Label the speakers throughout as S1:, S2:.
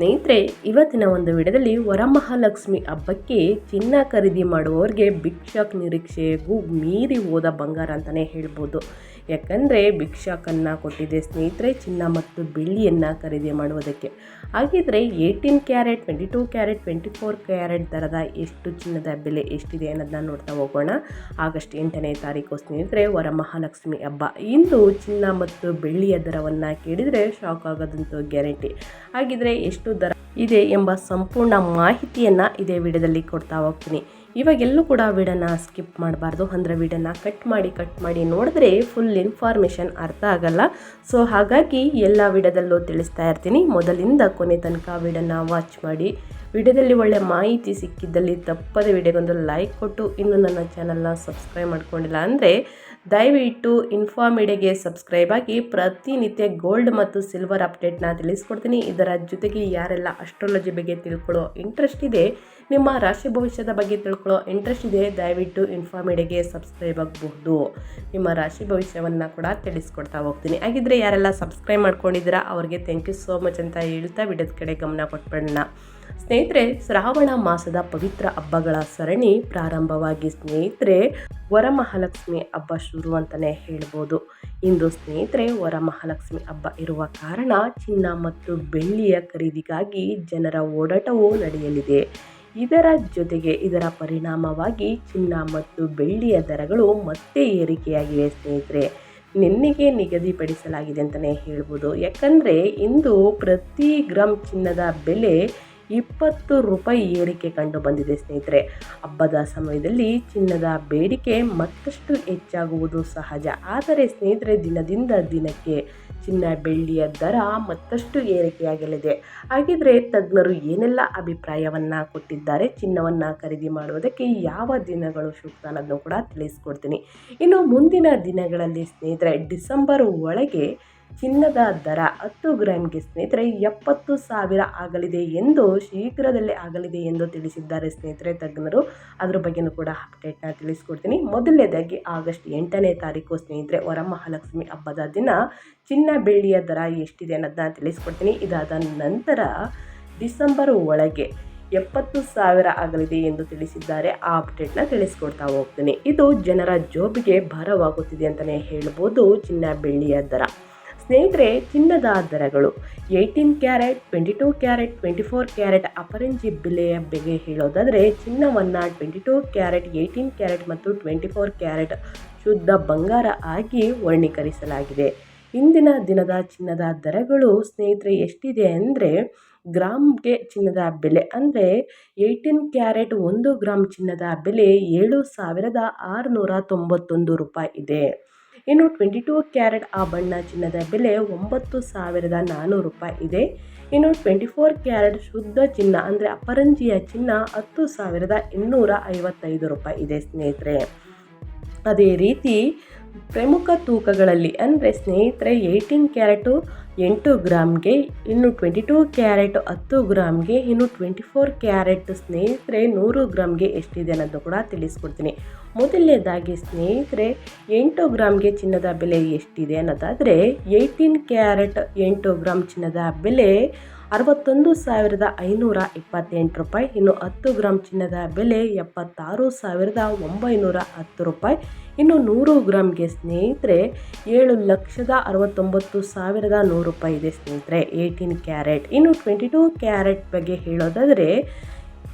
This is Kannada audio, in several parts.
S1: ಸ್ನೇಹಿತರೆ, ಇವತ್ತಿನ ಒಂದು ವಿಡಿಯೋದಲ್ಲಿ ವರಮಹಾಲಕ್ಷ್ಮಿ ಹಬ್ಬಕ್ಕೆ ಚಿನ್ನ ಖರೀದಿ ಮಾಡುವವರಿಗೆ ಭಿಕ್ಷಾಕ್ ನಿರೀಕ್ಷೆಗೂ ಮೀರಿ ಹೋದ ಬಂಗಾರ ಅಂತಲೇ ಹೇಳ್ಬೋದು. ಯಾಕಂದರೆ ಭಿಕ್ಷಾಕನ್ನು ಕೊಟ್ಟಿದೆ ಸ್ನೇಹಿತರೆ, ಚಿನ್ನ ಮತ್ತು ಬೆಳ್ಳಿಯನ್ನು ಖರೀದಿ ಮಾಡುವುದಕ್ಕೆ. ಹಾಗಿದ್ರೆ eighteen carat twenty two carat twenty four carat ದರದ ಎಷ್ಟು ಚಿನ್ನದ ಬೆಲೆ ಎಷ್ಟಿದೆ ಅನ್ನೋದನ್ನ ನೋಡ್ತಾ ಹೋಗೋಣ. ಆಗಸ್ಟ್ ಎಂಟನೇ ತಾರೀಕು ಸ್ನೇಹಿತರೆ, ವರಮಹಾಲಕ್ಷ್ಮಿ ಹಬ್ಬ. ಇಂದು ಚಿನ್ನ ಮತ್ತು ಬೆಳ್ಳಿಯ ದರವನ್ನು ಕೇಳಿದರೆ ಶಾಕ್ ಆಗೋದಂತೂ ಗ್ಯಾರಂಟಿ ಹಾಗಿದ್ರೆ ಎಷ್ಟು ದರ ಇದೆ ಎಂಬ ಸಂಪೂರ್ಣ ಮಾಹಿತಿಯನ್ನು ಇದೇ ವಿಡಿಯೋದಲ್ಲಿ ಕೊಡ್ತಾ ಹೋಗ್ತೀನಿ. ಇವಾಗೆಲ್ಲೂ ಕೂಡ ವಿಡನ ಸ್ಕಿಪ್ ಮಾಡಬಾರ್ದು. ಅಂದರೆ ವಿಡಿಯೋನ ಕಟ್ ಮಾಡಿ ಕಟ್ ಮಾಡಿ ನೋಡಿದ್ರೆ ಫುಲ್ ಇನ್ಫಾರ್ಮೇಷನ್ ಅರ್ಥ ಆಗಲ್ಲ. ಸೊ ಹಾಗಾಗಿ ಎಲ್ಲ ವಿಡಿಯೋದಲ್ಲೂ ತಿಳಿಸ್ತಾ ಇರ್ತೀನಿ. ಮೊದಲಿಂದ ಕೊನೆ ತನಕ ವಿಡಿಯೋನ ವಾಚ್ ಮಾಡಿ. ವಿಡಿಯೋದಲ್ಲಿ ಒಳ್ಳೆ ಮಾಹಿತಿ ಸಿಕ್ಕಿದ್ದಲ್ಲಿ ತಪ್ಪದೆ ವಿಡಿಯೋಗೊಂದು ಲೈಕ್ ಕೊಟ್ಟು ಇನ್ನು ನನ್ನ ಚಾನಲ್ನ ಸಬ್ಸ್ಕ್ರೈಬ್ ಮಾಡ್ಕೊಂಡಿಲ್ಲ ಅಂದರೆ ದಯವಿಟ್ಟು ಇನ್ಫಾಮೀಡಿಯಾಗೆ ಸಬ್ಸ್ಕ್ರೈಬ್ ಆಗಿ ಪ್ರತಿನಿತ್ಯ ಗೋಲ್ಡ್ ಮತ್ತು ಸಿಲ್ವರ್ ಅಪ್ಡೇಟ್ನ ತಿಳಿಸ್ಕೊಡ್ತೀನಿ. ಇದರ ಜೊತೆಗೆ ಯಾರೆಲ್ಲ ಅಸ್ಟ್ರಾಲಜಿ ಬಗ್ಗೆ ತಿಳ್ಕೊಳ್ಳೋ ಇಂಟ್ರೆಸ್ಟ್ ಇದೆ, ನಿಮ್ಮ ರಾಶಿ ಭವಿಷ್ಯದ ಬಗ್ಗೆ ತಿಳ್ಕೊಳ್ಳೋ ಇಂಟ್ರೆಸ್ಟ್ ಇದೆ, ದಯವಿಟ್ಟು ಇನ್ಫಾಮೀಡಿಯಾಗೆ ಸಬ್ಸ್ಕ್ರೈಬ್ ಆಗಬಹುದು. ನಿಮ್ಮ ರಾಶಿ ಭವಿಷ್ಯವನ್ನು ಕೂಡ ತಿಳಿಸ್ಕೊಡ್ತಾ ಹೋಗ್ತೀನಿ. ಹಾಗಿದ್ರೆ ಯಾರೆಲ್ಲ ಸಬ್ಸ್ಕ್ರೈಬ್ ಮಾಡ್ಕೊಂಡಿದ್ದೀರಾ, ಅವ್ರಿಗೆ ಥ್ಯಾಂಕ್ ಯು ಸೋ ಮಚ್ ಅಂತ ಹೇಳ್ತಾ ವಿಡಿಯೋದ ಕಡೆ ಗಮನ ಕೊಟ್ಬಿಡೋಣ. ಸ್ನೇಹಿತರೆ, ಶ್ರಾವಣ ಮಾಸದ ಪವಿತ್ರ ಹಬ್ಬಗಳ ಸರಣಿ ಪ್ರಾರಂಭವಾಗಿ ಸ್ನೇಹಿತರೆ, ವರಮಹಾಲಕ್ಷ್ಮಿ ಹಬ್ಬ ಶುರು ಅಂತಲೇ ಹೇಳ್ಬೋದು. ಇಂದು ಸ್ನೇಹಿತರೆ, ವರಮಹಾಲಕ್ಷ್ಮಿ ಹಬ್ಬ ಇರುವ ಕಾರಣ ಚಿನ್ನ ಮತ್ತು ಬೆಳ್ಳಿಯ ಖರೀದಿಗಾಗಿ ಜನರ ಓಡಾಟವೂ ನಡೆಯಲಿದೆ. ಇದರ ಜೊತೆಗೆ ಇದರ ಪರಿಣಾಮವಾಗಿ ಚಿನ್ನ ಮತ್ತು ಬೆಳ್ಳಿಯ ದರಗಳು ಮತ್ತೆ ಏರಿಕೆಯಾಗಿವೆ ಸ್ನೇಹಿತರೆ. ನಿನ್ನೆಗೆ ನಿಗದಿಪಡಿಸಲಾಗಿದೆ ಅಂತಲೇ ಹೇಳ್ಬೋದು. ಯಾಕಂದರೆ ಇಂದು ಪ್ರತಿ ಗ್ರಾಮ್ ಚಿನ್ನದ ಬೆಲೆ ಇಪ್ಪತ್ತು ರೂಪಾಯಿ ಏರಿಕೆ ಕಂಡು ಬಂದಿದೆ ಸ್ನೇಹಿತರೆ. ಹಬ್ಬದ ಸಮಯದಲ್ಲಿ ಚಿನ್ನದ ಬೇಡಿಕೆ ಮತ್ತಷ್ಟು ಹೆಚ್ಚಾಗುವುದು ಸಹಜ. ಆದರೆ ಸ್ನೇಹಿತರೆ, ದಿನದಿಂದ ದಿನಕ್ಕೆ ಚಿನ್ನ ಬೆಳ್ಳಿಯ ದರ ಮತ್ತಷ್ಟು ಏರಿಕೆಯಾಗಲಿದೆ. ಹಾಗಿದ್ರೆ ತಜ್ಞರು ಏನೆಲ್ಲ ಅಭಿಪ್ರಾಯವನ್ನು ಕೊಟ್ಟಿದ್ದಾರೆ, ಚಿನ್ನವನ್ನು ಖರೀದಿ ಮಾಡುವುದಕ್ಕೆ ಯಾವ ದಿನಗಳು ಸೂಕ್ತ ಅನ್ನೋದನ್ನು ಕೂಡ ತಿಳಿಸ್ಕೊಡ್ತೀನಿ. ಇನ್ನು ಮುಂದಿನ ದಿನಗಳಲ್ಲಿ ಸ್ನೇಹಿತರೆ, ಡಿಸೆಂಬರ್ ಒಳಗೆ ಚಿನ್ನದ ದರ ಹತ್ತು ಗ್ರಾಮ್ಗೆ ಸ್ನೇಹಿತರೆ ಎಪ್ಪತ್ತು ಸಾವಿರ ಆಗಲಿದೆ ಎಂದು ಶೀಘ್ರದಲ್ಲೇ ಆಗಲಿದೆ ಎಂದು ತಿಳಿಸಿದ್ದಾರೆ ಸ್ನೇಹಿತರೆ ತಜ್ಞರು. ಅದ್ರ ಬಗ್ಗೆಯೂ ಕೂಡ ಅಪ್ಡೇಟ್ನ ತಿಳಿಸ್ಕೊಡ್ತೀನಿ. ಮೊದಲನೇದಾಗಿ ಆಗಸ್ಟ್ ಎಂಟನೇ ತಾರೀಕು ಸ್ನೇಹಿತರೆ ವರಮಹಾಲಕ್ಷ್ಮಿ ಹಬ್ಬದ ದಿನ ಚಿನ್ನ ಬೆಳ್ಳಿಯ ದರ ಎಷ್ಟಿದೆ ಅನ್ನೋದನ್ನ ತಿಳಿಸ್ಕೊಡ್ತೀನಿ. ಇದಾದ ನಂತರ ಡಿಸೆಂಬರ್ ಒಳಗೆ ಎಪ್ಪತ್ತು ಸಾವಿರ ಆಗಲಿದೆ ಎಂದು ತಿಳಿಸಿದ್ದಾರೆ. ಆ ಅಪ್ಡೇಟ್ನ ತಿಳಿಸ್ಕೊಡ್ತಾ ಹೋಗ್ತೀನಿ. ಇದು ಜನರ ಜೋಬಿಗೆ ಭಾರವಾಗುತ್ತಿದೆ ಅಂತಲೇ ಹೇಳ್ಬೋದು ಚಿನ್ನ ಬೆಳ್ಳಿಯ ದರ. ಸ್ನೇಹಿತರೆ, ಚಿನ್ನದ ದರಗಳು eighteen carat, twenty two carat, twenty four carat ಅಪರಂಜಿ ಬೆಲೆಯ ಬಗ್ಗೆ ಹೇಳೋದಾದರೆ ಚಿನ್ನವನ್ನು twenty two carat, eighteen carat ಮತ್ತು ಟ್ವೆಂಟಿ ಫೋರ್ ಕ್ಯಾರೆಟ್ ಶುದ್ಧ ಬಂಗಾರ ಆಗಿ ವರ್ಣೀಕರಿಸಲಾಗಿದೆ. ಇಂದಿನ ದಿನದ ಚಿನ್ನದ ದರಗಳು ಸ್ನೇಹಿತರೆ ಎಷ್ಟಿದೆ ಅಂದರೆ ಗ್ರಾಮ್ಗೆ ಚಿನ್ನದ ಬೆಲೆ ಅಂದರೆ ಏಯ್ಟೀನ್ ಕ್ಯಾರೆಟ್ ಒಂದು ಗ್ರಾಮ್ ಚಿನ್ನದ ಬೆಲೆ ಏಳು ಸಾವಿರದ ಆರುನೂರ ತೊಂಬತ್ತೊಂದು ರೂಪಾಯಿ ಇದೆ. ಇನ್ನು ಟ್ವೆಂಟಿ ಟೂ ಕ್ಯಾರೆಟ್ ಆ ಬಣ್ಣ ಚಿನ್ನದ ಬೆಲೆ ಒಂಬತ್ತು ಸಾವಿರದ ನಾನ್ನೂರು ರೂಪಾಯಿ ಇದೆ. ಇನ್ನು ಟ್ವೆಂಟಿ ಫೋರ್ ಕ್ಯಾರೆಟ್ ಶುದ್ಧ ಚಿನ್ನ ಅಂದರೆ ಅಪರಂಜಿಯ ಚಿನ್ನ ಹತ್ತು ಸಾವಿರದ ಇನ್ನೂರ ಐವತ್ತೈದು ರೂಪಾಯಿ ಇದೆ ಸ್ನೇಹಿತರೆ. ಅದೇ ರೀತಿ ಪ್ರಮುಖ ತೂಕಗಳಲ್ಲಿ ಅಂದರೆ ಸ್ನೇಹಿತರೆ ಏಯ್ಟೀನ್ ಕ್ಯಾರೆಟು ಎಂಟು ಗ್ರಾಮ್ಗೆ ಇನ್ನು ಟ್ವೆಂಟಿ ಟೂ ಕ್ಯಾರೆಟ್, ಹತ್ತು ಗ್ರಾಮ್ಗೆ ಇನ್ನು ಟ್ವೆಂಟಿ ಫೋರ್ ಕ್ಯಾರೆಟ್ ಸ್ನೇಹಿತರೆ ನೂರು ಗ್ರಾಮ್ಗೆ ಎಷ್ಟಿದೆ ಅನ್ನೋದು ಕೂಡ ತಿಳಿಸ್ಕೊಡ್ತೀನಿ. ಮೊದಲನೇದಾಗಿ ಸ್ನೇಹಿತರೆ, ಎಂಟು ಗ್ರಾಮ್ಗೆ ಚಿನ್ನದ ಬೆಲೆ ಎಷ್ಟಿದೆ ಅನ್ನೋದಾದರೆ ಏಯ್ಟೀನ್ ಕ್ಯಾರೆಟ್ ಎಂಟು ಗ್ರಾಮ್ ಚಿನ್ನದ ಬೆಲೆ ಅರವತ್ತೊಂದು ಸಾವಿರದ ಐನೂರ ಇಪ್ಪತ್ತೆಂಟು ರೂಪಾಯಿ, ಇನ್ನು ಹತ್ತು ಗ್ರಾಮ್ ಚಿನ್ನದ ಬೆಲೆ ಎಪ್ಪತ್ತಾರು ಸಾವಿರದ ಒಂಬೈನೂರ ಹತ್ತು ರೂಪಾಯಿ. ಇನ್ನು ನೂರು ಗ್ರಾಮ್ಗೆ ಸ್ನೇಹಿತರೆ, ಏಳು ಲಕ್ಷದ ಅರವತ್ತೊಂಬತ್ತು ಸಾವಿರದ ನೂರು ರೂಪಾಯಿ ಇದೆ ಸ್ನೇಹಿತರೆ ಏಯ್ಟೀನ್ ಕ್ಯಾರೆಟ್ ಇನ್ನು ಟ್ವೆಂಟಿ ಟೂ ಕ್ಯಾರೆಟ್ ಬಗ್ಗೆ ಹೇಳೋದಾದರೆ,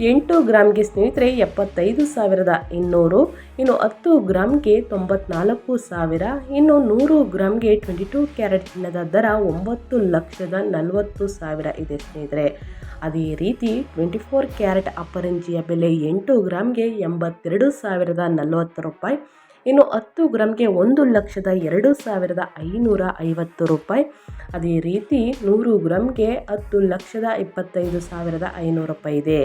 S1: ಎಂಟು ಗ್ರಾಮ್ಗೆ ಸ್ನೇಹಿತರೆ, ಎಪ್ಪತ್ತೈದು ಸಾವಿರದ ಇನ್ನೂರು. ಇನ್ನು ಹತ್ತು ಗ್ರಾಮ್ಗೆ ತೊಂಬತ್ನಾಲ್ಕು ಸಾವಿರ. ಇನ್ನು ನೂರು ಗ್ರಾಮ್ಗೆ ಟ್ವೆಂಟಿ ಟೂ ಕ್ಯಾರೆಟ್ ಚಿನ್ನದ ದರ ಒಂಬತ್ತು ಲಕ್ಷದ ನಲವತ್ತು ಸಾವಿರ ಇದೆ ಸ್ನೇಹಿತರೆ. ಅದೇ ರೀತಿ ಟ್ವೆಂಟಿ ಫೋರ್ ಕ್ಯಾರೆಟ್ ಅಪರಂಜಿಯ ಬೆಲೆ ಎಂಟು ಗ್ರಾಮ್ಗೆ ಎಂಬತ್ತೆರಡು ಸಾವಿರದ ನಲವತ್ತು ರೂಪಾಯಿ. ಇನ್ನು ಹತ್ತು ಗ್ರಾಮ್ಗೆ ಒಂದು ಲಕ್ಷದ ಎರಡು ಸಾವಿರದ ಐನೂರ ಐವತ್ತು ರೂಪಾಯಿ. ಅದೇ ರೀತಿ ನೂರು ಗ್ರಾಮ್ಗೆ ಹತ್ತು ಲಕ್ಷದ ಇಪ್ಪತ್ತೈದು ಸಾವಿರದ ಐನೂರು ರೂಪಾಯಿ ಇದೆ.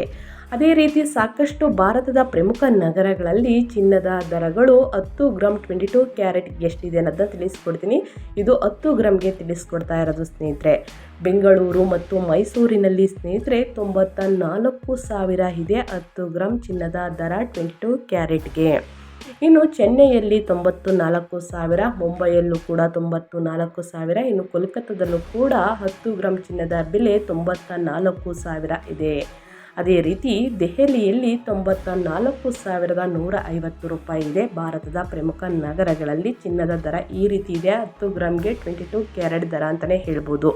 S1: ಅದೇ ರೀತಿ ಸಾಕಷ್ಟು ಭಾರತದ ಪ್ರಮುಖ ನಗರಗಳಲ್ಲಿ ಚಿನ್ನದ ದರಗಳು ಹತ್ತು ಗ್ರಾಮ್ ಟ್ವೆಂಟಿ ಟೂ ಕ್ಯಾರೆಟ್ ಎಷ್ಟಿದೆ ಅನ್ನೋದನ್ನ ತಿಳಿಸ್ಕೊಡ್ತೀನಿ. ಇದು ಹತ್ತು ಗ್ರಾಮ್ಗೆ ತಿಳಿಸ್ಕೊಡ್ತಾ ಇರೋದು ಸ್ನೇಹಿತರೆ. ಬೆಂಗಳೂರು ಮತ್ತು ಮೈಸೂರಿನಲ್ಲಿ ಸ್ನೇಹಿತರೆ ತೊಂಬತ್ತ ನಾಲ್ಕು ಸಾವಿರ ಇದೆ ಹತ್ತು ಗ್ರಾಮ್ ಚಿನ್ನದ ದರ ಟ್ವೆಂಟಿ ಟೂ ಕ್ಯಾರೆಟ್ಗೆ. ಇನ್ನು ಚೆನ್ನೈಯಲ್ಲಿ ತೊಂಬತ್ತು ನಾಲ್ಕು ಸಾವಿರ, ಮುಂಬೈಯಲ್ಲೂ ಕೂಡ ತೊಂಬತ್ತು ನಾಲ್ಕು ಸಾವಿರ, ಇನ್ನು ಕೋಲ್ಕತ್ತಾದಲ್ಲೂ ಕೂಡ ಹತ್ತು ಗ್ರಾಮ್ ಚಿನ್ನದ ಬೆಲೆ ತೊಂಬತ್ತ ನಾಲ್ಕು ಸಾವಿರ ಇದೆ. ಅದೇ ರೀತಿ ದೆಹಲಿಯಲ್ಲಿ ತೊಂಬತ್ತ ನಾಲ್ಕು ಸಾವಿರದ ನೂರ ಐವತ್ತು ರೂಪಾಯಿ ಇದೆ. ಭಾರತದ ಪ್ರಮುಖ ನಗರಗಳಲ್ಲಿ ಚಿನ್ನದ ದರ ಈ ರೀತಿ ಇದೆ. ಹತ್ತು ಗ್ರಾಮ್ಗೆ ಟ್ವೆಂಟಿ ಟು ಕ್ಯಾರೆಟ್ ದರ ಅಂತಲೇ ಹೇಳ್ಬೋದು.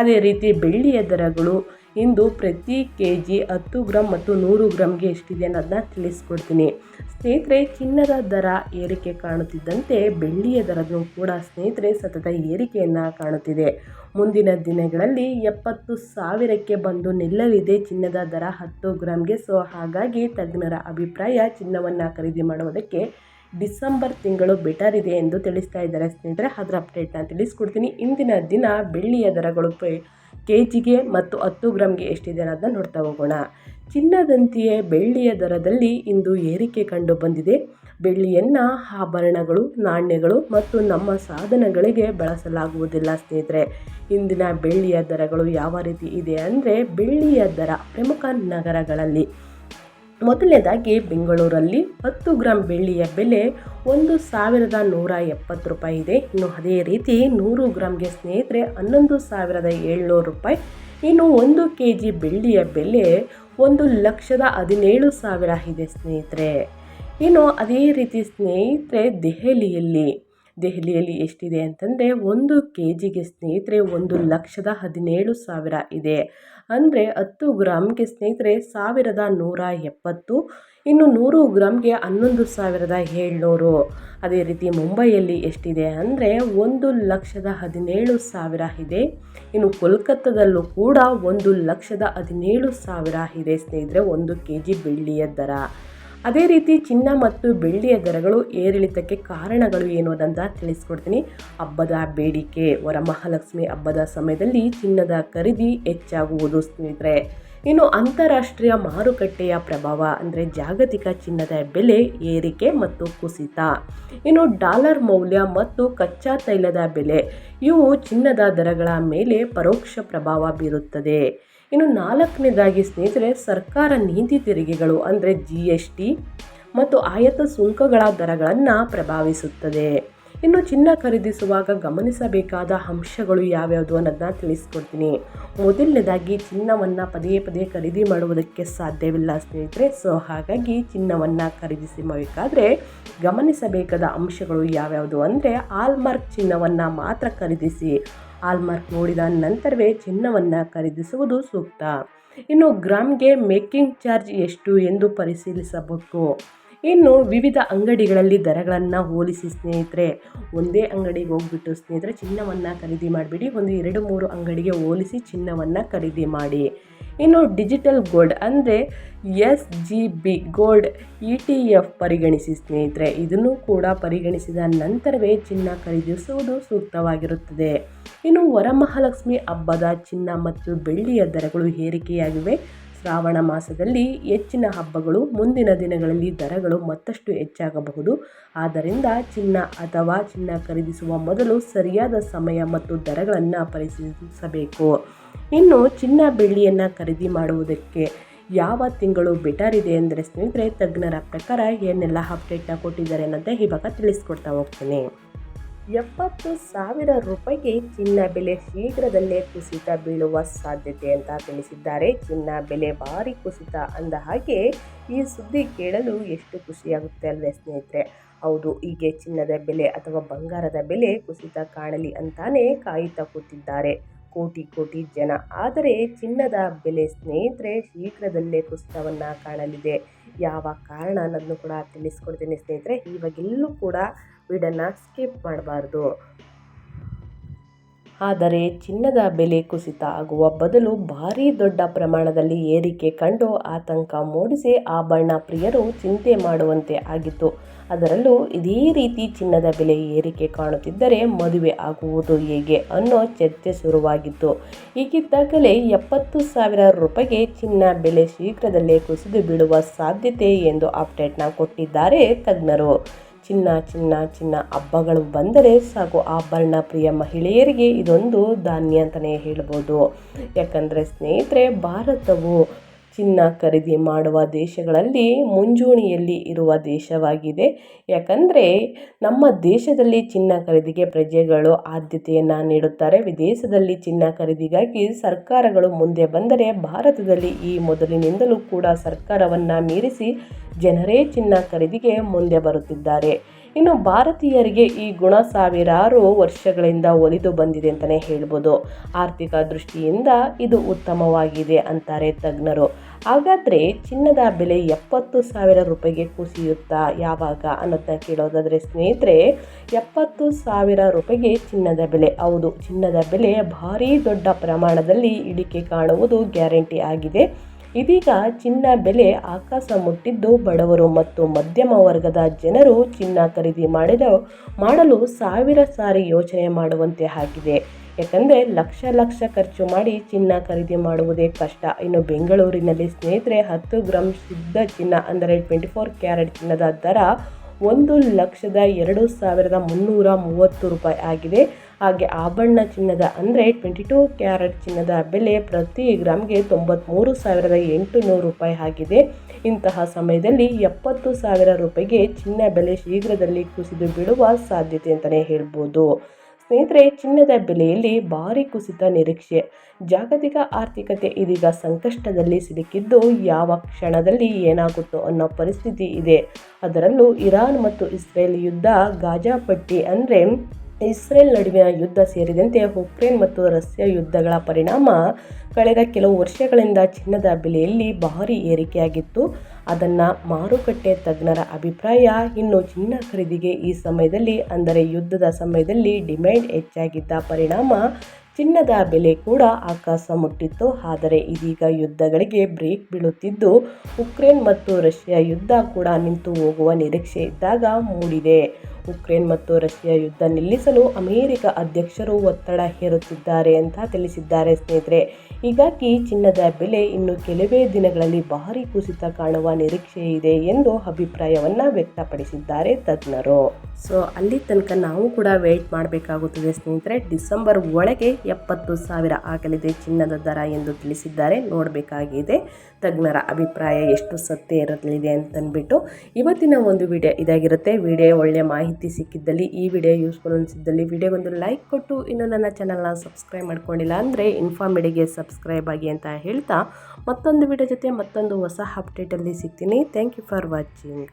S1: ಅದೇ ರೀತಿ ಬೆಳ್ಳಿಯ ದರಗಳು ಇಂದು ಪ್ರತಿ ಕೆ ಜಿ ಹತ್ತು ಗ್ರಾಮ್ ಮತ್ತು ನೂರು ಗ್ರಾಮ್ಗೆ ಎಷ್ಟಿದೆ ಅನ್ನೋದನ್ನ ತಿಳಿಸ್ಕೊಡ್ತೀನಿ. ಸ್ನೇಹಿತರೆ, ಚಿನ್ನದ ದರ ಏರಿಕೆ ಕಾಣುತ್ತಿದ್ದಂತೆ ಬೆಳ್ಳಿಯ ದರದೂ ಕೂಡ ಸ್ನೇಹಿತರೆ ಸತತ ಏರಿಕೆಯನ್ನು ಕಾಣುತ್ತಿದೆ. ಮುಂದಿನ ದಿನಗಳಲ್ಲಿ ಎಪ್ಪತ್ತು ಸಾವಿರಕ್ಕೆ ಬಂದು ನಿಲ್ಲಲಿದೆ ಚಿನ್ನದ ದರ ಹತ್ತು ಗ್ರಾಮ್ಗೆ. ಸೊ, ಹಾಗಾಗಿ ತಜ್ಞರ ಅಭಿಪ್ರಾಯ, ಚಿನ್ನವನ್ನು ಖರೀದಿ ಮಾಡುವುದಕ್ಕೆ ಡಿಸೆಂಬರ್ ತಿಂಗಳು ಬೆಟರ್ ಇದೆ ಎಂದು ತಿಳಿಸ್ತಾ ಇದ್ದಾರೆ ಸ್ನೇಹಿತರೆ. ಅದರ ಅಪ್ಡೇಟ್ನ ತಿಳಿಸ್ಕೊಡ್ತೀನಿ. ಇಂದಿನ ದಿನ ಬೆಳ್ಳಿಯ ದರಗಳು ಕೆ ಜಿಗೆ ಮತ್ತು ಹತ್ತು ಗ್ರಾಮ್ಗೆ ಎಷ್ಟಿದೆ ಅನ್ನೋದನ್ನ ನೋಡ್ತಾ ಹೋಗೋಣ. ಚಿನ್ನದಂತೆಯೇ ಬೆಳ್ಳಿಯ ದರದಲ್ಲಿ ಇಂದು ಏರಿಕೆ ಕಂಡು ಬಂದಿದೆ. ಬೆಳ್ಳಿಯನ್ನು ಆಭರಣಗಳು, ನಾಣ್ಯಗಳು ಮತ್ತು ನಮ್ಮ ಸಾಧನಗಳಿಗೆ ಬಳಸಲಾಗುವುದಿಲ್ಲ ಸ್ನೇಹಿತರೆ. ಇಂದಿನ ಬೆಳ್ಳಿಯ ದರಗಳು ಯಾವ ರೀತಿ ಇದೆ ಅಂದರೆ ಬೆಳ್ಳಿಯ ದರ ಪ್ರಮುಖ ನಗರಗಳಲ್ಲಿ. ಮೊದಲನೇದಾಗಿ ಬೆಂಗಳೂರಲ್ಲಿ ಹತ್ತು ಗ್ರಾಮ್ ಬೆಳ್ಳಿಯ ಬೆಲೆ ಒಂದು ಸಾವಿರದ ನೂರ ಎಪ್ಪತ್ತು ರೂಪಾಯಿ ಇದೆ. ಇನ್ನು ಅದೇ ರೀತಿ ನೂರು ಗ್ರಾಮ್ಗೆ ಸ್ನೇಹಿತರೆ ಹನ್ನೊಂದು ಸಾವಿರದ ಏಳ್ನೂರು ರೂಪಾಯಿ. ಇನ್ನು ಒಂದು ಕೆ ಜಿ ಬೆಳ್ಳಿಯ ಬೆಲೆ ಒಂದು ಲಕ್ಷದ ಹದಿನೇಳು ಸಾವಿರ ಇದೆ ಸ್ನೇಹಿತರೆ. ಇನ್ನು ಅದೇ ರೀತಿ ಸ್ನೇಹಿತರೆ ದೆಹಲಿಯಲ್ಲಿ ದೆಹಲಿಯಲ್ಲಿ ಎಷ್ಟಿದೆ ಅಂತಂದರೆ ಒಂದು ಕೆ ಜಿಗೆ ಸ್ನೇಹಿತರೆ ಒಂದು ಲಕ್ಷದ ಹದಿನೇಳು ಸಾವಿರ ಇದೆ. ಅಂದರೆ ಹತ್ತು ಗ್ರಾಮ್ಗೆ ಸ್ನೇಹಿತರೆ ಸಾವಿರದ ನೂರ ಎಪ್ಪತ್ತು, ಇನ್ನು ನೂರು ಗ್ರಾಮ್ಗೆ ಹನ್ನೊಂದು ಸಾವಿರದ ಏಳ್ನೂರು. ಅದೇ ರೀತಿ ಮುಂಬೈಯಲ್ಲಿ ಎಷ್ಟಿದೆ ಅಂದರೆ ಒಂದು ಲಕ್ಷದ ಹದಿನೇಳು ಸಾವಿರ ಇದೆ. ಇನ್ನು ಕೋಲ್ಕತ್ತಾದಲ್ಲೂ ಕೂಡ ಒಂದು ಲಕ್ಷದ ಹದಿನೇಳು ಸಾವಿರ ಇದೆ ಸ್ನೇಹಿತರೆ, ಒಂದು ಕೆ ಜಿ ಬೆಳ್ಳಿಯ ದರ. ಅದೇ ರೀತಿ ಚಿನ್ನ ಮತ್ತು ಬೆಳ್ಳಿಯ ದರಗಳು ಏರಿಳಿತಕ್ಕೆ ಕಾರಣಗಳು ಏನು ಅಂತ ತಿಳಿಸ್ಕೊಡ್ತೀನಿ. ಹಬ್ಬದ ಬೇಡಿಕೆ, ವರಮಹಾಲಕ್ಷ್ಮಿ ಹಬ್ಬದ ಸಮಯದಲ್ಲಿ ಚಿನ್ನದ ಖರೀದಿ ಹೆಚ್ಚಾಗುವುದು ಸ್ನೇಹಿತರೆ. ಇನ್ನು ಅಂತಾರಾಷ್ಟ್ರೀಯ ಮಾರುಕಟ್ಟೆಯ ಪ್ರಭಾವ ಅಂದರೆ ಜಾಗತಿಕ ಚಿನ್ನದ ಬೆಲೆ ಏರಿಕೆ ಮತ್ತು ಕುಸಿತ. ಇನ್ನು ಡಾಲರ್ ಮೌಲ್ಯ ಮತ್ತು ಕಚ್ಚಾ ತೈಲದ ಬೆಲೆ, ಇವು ಚಿನ್ನದ ದರಗಳ ಮೇಲೆ ಪರೋಕ್ಷ ಪ್ರಭಾವ ಬೀರುತ್ತದೆ. ಇನ್ನು ನಾಲ್ಕನೇದಾಗಿ ಸ್ನೇಹಿತರೆ, ಸರ್ಕಾರ ನೀತಿ ತೆರಿಗೆಗಳು ಅಂದರೆ ಜಿ ಎಸ್ ಟಿ ಮತ್ತು ಆಯತ ಸುಂಕಗಳ ದರಗಳನ್ನು ಪ್ರಭಾವಿಸುತ್ತದೆ. ಇನ್ನು ಚಿನ್ನ ಖರೀದಿಸುವಾಗ ಗಮನಿಸಬೇಕಾದ ಅಂಶಗಳು ಯಾವ್ಯಾವುದು ಅನ್ನೋದನ್ನ ತಿಳಿಸ್ಕೊಡ್ತೀನಿ. ಮೊದಲನೇದಾಗಿ ಚಿನ್ನವನ್ನು ಪದೇ ಪದೇ ಖರೀದಿ ಮಾಡುವುದಕ್ಕೆ ಸಾಧ್ಯವಿಲ್ಲ ಸ್ನೇಹಿತರೆ, ಸೊ ಹಾಗಾಗಿ ಚಿನ್ನವನ್ನು ಖರೀದಿಸಬೇಕಾದ್ರೆ ಗಮನಿಸಬೇಕಾದ ಅಂಶಗಳು ಯಾವ್ಯಾವುದು ಅಂದರೆ ಆಲ್ಮಾರ್ಕ್ ಚಿನ್ನವನ್ನು ಮಾತ್ರ ಖರೀದಿಸಿ ಆಲ್ಮಾರ್ಕ್ ನೋಡಿದ ನಂತರವೇ ಚಿನ್ನವನ್ನು ಖರೀದಿಸುವುದು ಸೂಕ್ತ. ಇನ್ನು ಗ್ರಾಮ್ಗೆ ಮೇಕಿಂಗ್ ಚಾರ್ಜ್ ಎಷ್ಟು ಎಂದು ಪರಿಶೀಲಿಸಬೇಕು? ಇನ್ನು ವಿವಿಧ ಅಂಗಡಿಗಳಲ್ಲಿ ದರಗಳನ್ನು ಹೋಲಿಸಿ ಸ್ನೇಹಿತರೆ. ಒಂದೇ ಅಂಗಡಿಗೆ ಹೋಗ್ಬಿಟ್ಟು ಸ್ನೇಹಿತರೆ ಚಿನ್ನವನ್ನು ಖರೀದಿ ಮಾಡಿಬಿಡಿ. ಒಂದು ಎರಡು ಮೂರು ಅಂಗಡಿಗೆ ಹೋಲಿಸಿ ಚಿನ್ನವನ್ನು ಖರೀದಿ ಮಾಡಿ. ಇನ್ನು ಡಿಜಿಟಲ್ ಗೋಲ್ಡ್ ಅಂದರೆ S G B gold E T F ಪರಿಗಣಿಸಿ ಸ್ನೇಹಿತರೆ. ಇದನ್ನು ಕೂಡ ಪರಿಗಣಿಸಿದ ನಂತರವೇ ಚಿನ್ನ ಖರೀದಿಸುವುದು ಸೂಕ್ತವಾಗಿರುತ್ತದೆ. ಇನ್ನು ವರಮಹಾಲಕ್ಷ್ಮಿ ಹಬ್ಬದ ಚಿನ್ನ ಮತ್ತು ಬೆಳ್ಳಿಯ ದರಗಳು ಏರಿಕೆಯಾಗಿವೆ. ಶ್ರಾವಣ ಮಾಸದಲ್ಲಿ ಹೆಚ್ಚಿನ ಹಬ್ಬಗಳು, ಮುಂದಿನ ದಿನಗಳಲ್ಲಿ ದರಗಳು ಮತ್ತಷ್ಟು ಹೆಚ್ಚಾಗಬಹುದು. ಆದ್ದರಿಂದ ಚಿನ್ನ ಅಥವಾ ಚಿನ್ನ ಖರೀದಿಸುವ ಮೊದಲು ಸರಿಯಾದ ಸಮಯ ಮತ್ತು ದರಗಳನ್ನು ಪರಿಶೀಲಿಸಬೇಕು. ಇನ್ನು ಚಿನ್ನ ಬೆಳ್ಳಿಯನ್ನು ಖರೀದಿ ಮಾಡುವುದಕ್ಕೆ ಯಾವ ತಿಂಗಳು ಬೆಟರ್ ಇದೆ ಅಂದರೆ ಸ್ನೇಹಿತರೆ, ತಜ್ಞರ ಪ್ರಕಾರ ಏನೆಲ್ಲ ಅಪ್ಡೇಟ್ನ ಕೊಟ್ಟಿದ್ದಾರೆ ಅನ್ನೋದೇ ಇವಾಗ ತಿಳಿಸ್ಕೊಡ್ತಾ ಹೋಗ್ತೀನಿ. ಎಪ್ಪತ್ತು ಸಾವಿರ ರೂಪಾಯಿಗೆ ಚಿನ್ನ ಬೆಲೆ ಶೀಘ್ರದಲ್ಲೇ ಕುಸಿತ ಬೀಳುವ ಸಾಧ್ಯತೆ ಅಂತ ತಿಳಿಸಿದ್ದಾರೆ. ಚಿನ್ನ ಬೆಲೆ ಭಾರಿ ಕುಸಿತ ಅಂದ ಹಾಗೆ ಈ ಸುದ್ದಿ ಕೇಳಲು ಎಷ್ಟು ಖುಷಿಯಾಗುತ್ತೆ ಅಲ್ವೇ ಸ್ನೇಹಿತರೆ? ಹೌದು, ಹೀಗೆ ಚಿನ್ನದ ಬೆಲೆ ಅಥವಾ ಬಂಗಾರದ ಬೆಲೆ ಕುಸಿತ ಕಾಣಲಿ ಅಂತಾನೆ ಕಾಯುತ್ತಾ ಕೂತಿದ್ದಾರೆ. ಕೋಟಿ ಕೋಟಿ ಜನ. ಆದರೆ ಚಿನ್ನದ ಬೆಲೆ ಸ್ನೇಹಿತರೆ ಶೀಘ್ರದಲ್ಲೇ ಕುಸಿತವನ್ನು ಕಾಣಲಿದೆ. ಯಾವ ಕಾರಣ ಅನ್ನೋದನ್ನು ಕೂಡ ತಿಳಿಸ್ಕೊಡ್ತೀನಿ ಸ್ನೇಹಿತರೆ. ಇವಾಗೆಲ್ಲೂ ಕೂಡ ವಿಡನ್ನು ಸ್ಕಿಪ್ ಮಾಡಬಾರ್ದು. ಆದರೆ ಚಿನ್ನದ ಬೆಲೆ ಕುಸಿತ ಆಗುವ ಬದಲು ಭಾರೀ ದೊಡ್ಡ ಪ್ರಮಾಣದಲ್ಲಿ ಏರಿಕೆ ಕಂಡು ಆತಂಕ ಮೂಡಿಸಿ ಆಭರಣ ಪ್ರಿಯರು ಚಿಂತೆ ಮಾಡುವಂತೆ ಆಗಿತ್ತು. ಅದರಲ್ಲೂ ಇದೇ ರೀತಿ ಚಿನ್ನದ ಬೆಲೆ ಏರಿಕೆ ಕಾಣುತ್ತಿದ್ದರೆ ಮದುವೆ ಆಗುವುದು ಹೇಗೆ ಅನ್ನೋ ಚರ್ಚೆ ಶುರುವಾಗಿತ್ತು. ಈಗಿದ್ದಾಗಲೇ ಎಪ್ಪತ್ತು ಸಾವಿರ ರೂಪಾಯಿಗೆ ಚಿನ್ನ ಬೆಲೆ ಶೀಘ್ರದಲ್ಲೇ ಕುಸಿದು ಬೀಳುವ ಸಾಧ್ಯತೆ ಎಂದು ಅಪ್ಡೇಟ್ನ ಕೊಟ್ಟಿದ್ದಾರೆ ತಜ್ಞರು. ಚಿನ್ನ ಚಿನ್ನ ಚಿನ್ನ ಹಬ್ಬಗಳು ಬಂದರೆ ಸಾಕು. ಆಭರಣ ಪ್ರಿಯ ಮಹಿಳೆಯರಿಗೆ ಇದೊಂದು ಧಾನ್ಯ ಅಂತಲೇ ಹೇಳ್ಬೋದು. ಯಾಕಂದರೆ ಸ್ನೇಹಿತರೆ, ಭಾರತವು ಚಿನ್ನ ಖರೀದಿ ಮಾಡುವ ದೇಶಗಳಲ್ಲಿ ಮುಂಚೂಣಿಯಲ್ಲಿ ಇರುವ ದೇಶವಾಗಿದೆ. ಯಾಕಂದರೆ ನಮ್ಮ ದೇಶದಲ್ಲಿ ಚಿನ್ನ ಖರೀದಿಗೆ ಪ್ರಜೆಗಳು ಆದ್ಯತೆಯನ್ನು ನೀಡುತ್ತಾರೆ. ವಿದೇಶದಲ್ಲಿ ಚಿನ್ನ ಖರೀದಿಗಾಗಿ ಸರ್ಕಾರಗಳು ಮುಂದೆ ಬಂದರೆ ಭಾರತದಲ್ಲಿ ಈ ಮೊದಲಿನಿಂದಲೂ ಕೂಡ ಸರ್ಕಾರವನ್ನು ಮೀರಿಸಿ ಜನರೇ ಚಿನ್ನ ಖರೀದಿಗೆ ಮುಂದೆ ಬರುತ್ತಿದ್ದಾರೆ. ಇನ್ನು ಭಾರತೀಯರಿಗೆ ಈ ಗುಣ ಸಾವಿರಾರು ವರ್ಷಗಳಿಂದ ಒಲಿದು ಬಂದಿದೆ ಅಂತಲೇ ಹೇಳ್ಬೋದು. ಆರ್ಥಿಕ ದೃಷ್ಟಿಯಿಂದ ಇದು ಉತ್ತಮವಾಗಿದೆ ಅಂತಾರೆ ತಜ್ಞರು. ಹಾಗಾದರೆ ಚಿನ್ನದ ಬೆಲೆ ಎಪ್ಪತ್ತು ಸಾವಿರ ರೂಪಾಯಿಗೆ ಕುಸಿಯುತ್ತಾ? ಯಾವಾಗ? ಅನ್ನೋದನ್ನ ಕೇಳೋದಾದರೆ ಸ್ನೇಹಿತರೆ, ಎಪ್ಪತ್ತು ಸಾವಿರ ರೂಪಾಯಿಗೆ ಚಿನ್ನದ ಬೆಲೆ. ಹೌದು, ಚಿನ್ನದ ಬೆಲೆ ಭಾರೀ ದೊಡ್ಡ ಪ್ರಮಾಣದಲ್ಲಿ ಇಳಿಕೆ ಕಾಣುವುದು ಗ್ಯಾರಂಟಿ ಆಗಿದೆ. ಇದೀಗ ಚಿನ್ನ ಬೆಲೆ ಆಕಾಶ ಮುಟ್ಟಿದ್ದು ಬಡವರು ಮತ್ತು ಮಧ್ಯಮ ವರ್ಗದ ಜನರು ಚಿನ್ನ ಖರೀದಿ ಮಾಡಿದ ಮಾಡಲು ಸಾವಿರ ಸಾರಿ ಯೋಚನೆ ಮಾಡುವಂತೆ ಆಗಿದೆ. ಯಾಕಂದರೆ ಲಕ್ಷ ಲಕ್ಷ ಖರ್ಚು ಮಾಡಿ ಚಿನ್ನ ಖರೀದಿ ಮಾಡುವುದೇ ಕಷ್ಟ. ಇನ್ನು ಬೆಂಗಳೂರಿನಲ್ಲಿ ಸ್ನೇಹಿತರೆ, ಹತ್ತು ಗ್ರಾಮ್ ಶುದ್ಧ ಚಿನ್ನ ಅಂದರೆ ಟ್ವೆಂಟಿ ಫೋರ್ ಕ್ಯಾರೆಟ್ ಚಿನ್ನದ ದರ ಒಂದು ಲಕ್ಷದ ಎರಡು ಸಾವಿರದ ಮುನ್ನೂರ ಮೂವತ್ತು ರೂಪಾಯಿ ಆಗಿದೆ. ಹಾಗೆ ಆಭರಣ ಚಿನ್ನದ ಅಂದರೆ ಟ್ವೆಂಟಿ ಟೂ ಕ್ಯಾರೆಟ್ ಚಿನ್ನದ ಬೆಲೆ ಪ್ರತಿ ಗ್ರಾಮ್ಗೆ ತೊಂಬತ್ತ್ಮೂರು ಸಾವಿರದ ಎಂಟುನೂರು ರೂಪಾಯಿ ಆಗಿದೆ. ಇಂತಹ ಸಮಯದಲ್ಲಿ ಎಪ್ಪತ್ತು ಸಾವಿರ ರೂಪಾಯಿಗೆ ಚಿನ್ನ ಬೆಲೆ ಶೀಘ್ರದಲ್ಲಿ ಕುಸಿದು ಬಿಡುವ ಸಾಧ್ಯತೆ ಅಂತಲೇ ಹೇಳ್ಬೋದು. ಸ್ನೇಹಿತರೆ, ಚಿನ್ನದ ಬೆಲೆಯಲ್ಲಿ ಭಾರಿ ಕುಸಿತ ನಿರೀಕ್ಷೆ. ಜಾಗತಿಕ ಆರ್ಥಿಕತೆ ಇದೀಗ ಸಂಕಷ್ಟದಲ್ಲಿ ಸಿಲುಕಿದ್ದು ಯಾವ ಕ್ಷಣದಲ್ಲಿ ಏನಾಗುತ್ತೋ ಅನ್ನೋ ಪರಿಸ್ಥಿತಿ ಇದೆ. ಅದರಲ್ಲೂ ಇರಾನ್ ಮತ್ತು ಇಸ್ರೇಲ್ ಯುದ್ಧ ಗಾಜಾಪಟ್ಟಿ ಅಂದರೆ ಇಸ್ರೇಲ್ ನಡುವಿನ ಯುದ್ಧ ಸೇರಿದಂತೆ ಉಕ್ರೇನ್ ಮತ್ತು ರಷ್ಯಾ ಯುದ್ಧಗಳ ಪರಿಣಾಮ ಕಳೆದ ಕೆಲವು ವರ್ಷಗಳಿಂದ ಚಿನ್ನದ ಬೆಲೆಯಲ್ಲಿ ಭಾರಿ ಏರಿಕೆಯಾಗಿತ್ತು. ಅದನ್ನು ಮಾರುಕಟ್ಟೆ ತಜ್ಞರ ಅಭಿಪ್ರಾಯ, ಇನ್ನು ಚಿನ್ನ ಖರೀದಿಗೆ ಈ ಸಮಯದಲ್ಲಿ, ಅಂದರೆ ಯುದ್ಧದ ಸಮಯದಲ್ಲಿ ಡಿಮ್ಯಾಂಡ್ ಹೆಚ್ಚಾಗಿದ್ದ ಪರಿಣಾಮ ಚಿನ್ನದ ಬೆಲೆ ಕೂಡ ಆಕಾಶ ಮುಟ್ಟಿತ್ತು. ಆದರೆ ಇದೀಗ ಯುದ್ಧಗಳಿಗೆ ಬ್ರೇಕ್ ಬೀಳುತ್ತಿದ್ದು, ಉಕ್ರೇನ್ ಮತ್ತು ರಷ್ಯಾ ಯುದ್ಧ ಕೂಡ ನಿಂತು ಹೋಗುವ ನಿರೀಕ್ಷೆ ಇದ್ದಾಗ ಮೂಡಿದೆ. ಉಕ್ರೇನ್ ಮತ್ತು ರಷ್ಯಾ ಯುದ್ಧ ನಿಲ್ಲಿಸಲು ಅಮೆರಿಕ ಅಧ್ಯಕ್ಷರು ಒತ್ತಡ ಹೇರುತ್ತಿದ್ದಾರೆ ಅಂತ ತಿಳಿಸಿದ್ದಾರೆ ಸ್ನೇಹಿತರೆ. ಹೀಗಾಗಿ ಚಿನ್ನದ ಬೆಲೆ ಇನ್ನು ಕೆಲವೇ ದಿನಗಳಲ್ಲಿ ಭಾರಿ ಕುಸಿತ ಕಾಣುವ ನಿರೀಕ್ಷೆ ಇದೆ ಎಂದು ಅಭಿಪ್ರಾಯವನ್ನು ವ್ಯಕ್ತಪಡಿಸಿದ್ದಾರೆ ತಜ್ಞರು. ಸೊ, ಅಲ್ಲಿ ತನಕ ನಾವು ಕೂಡ ವೇಟ್ ಮಾಡಬೇಕಾಗುತ್ತದೆ ಸ್ನೇಹಿತರೆ. ಡಿಸೆಂಬರ್ ಒಳಗೆ ಎಪ್ಪತ್ತು ಸಾವಿರ ಆಗಲಿದೆ ಚಿನ್ನದ ದರ ಎಂದು ತಿಳಿಸಿದ್ದಾರೆ. ನೋಡಬೇಕಾಗಿದೆ ತಜ್ಞರ ಅಭಿಪ್ರಾಯ ಎಷ್ಟು ಸತ್ಯ ಇರಲಿದೆ ಅಂತಂದ್ಬಿಟ್ಟು ಇವತ್ತಿನ ಒಂದು ವಿಡಿಯೋ ಇದಾಗಿರುತ್ತೆ. ವಿಡಿಯೋ ಒಳ್ಳೆಯ ಮಾಹಿತಿ ಸಿಕ್ಕಿದ್ದಲ್ಲಿ ಈ ವಿಡಿಯೋ ಯೂಸ್ಫುಲ್ ಅನಿಸಿದ್ದಲ್ಲಿ ವಿಡಿಯೋಗೊಂದು ಲೈಕ್ ಕೊಟ್ಟು ಇನ್ನೂ ನನ್ನ ಚಾನಲ್ನ ಸಬ್ಸ್ಕ್ರೈಬ್ ಮಾಡ್ಕೊಂಡಿಲ್ಲ ಅಂದರೆ ಇನ್ಫಾರ್ಮಿಡಿಗೆ ಸಬ್ಸ್ಕ್ರೈಬ್ ಆಗಿ ಅಂತ ಹೇಳ್ತಾ ಮತ್ತೊಂದು ವಿಡಿಯೋ ಜೊತೆ ಮತ್ತೊಂದು ಹೊಸ ಅಪ್ಡೇಟಲ್ಲಿ ಸಿಗ್ತೀನಿ. Thank you for watching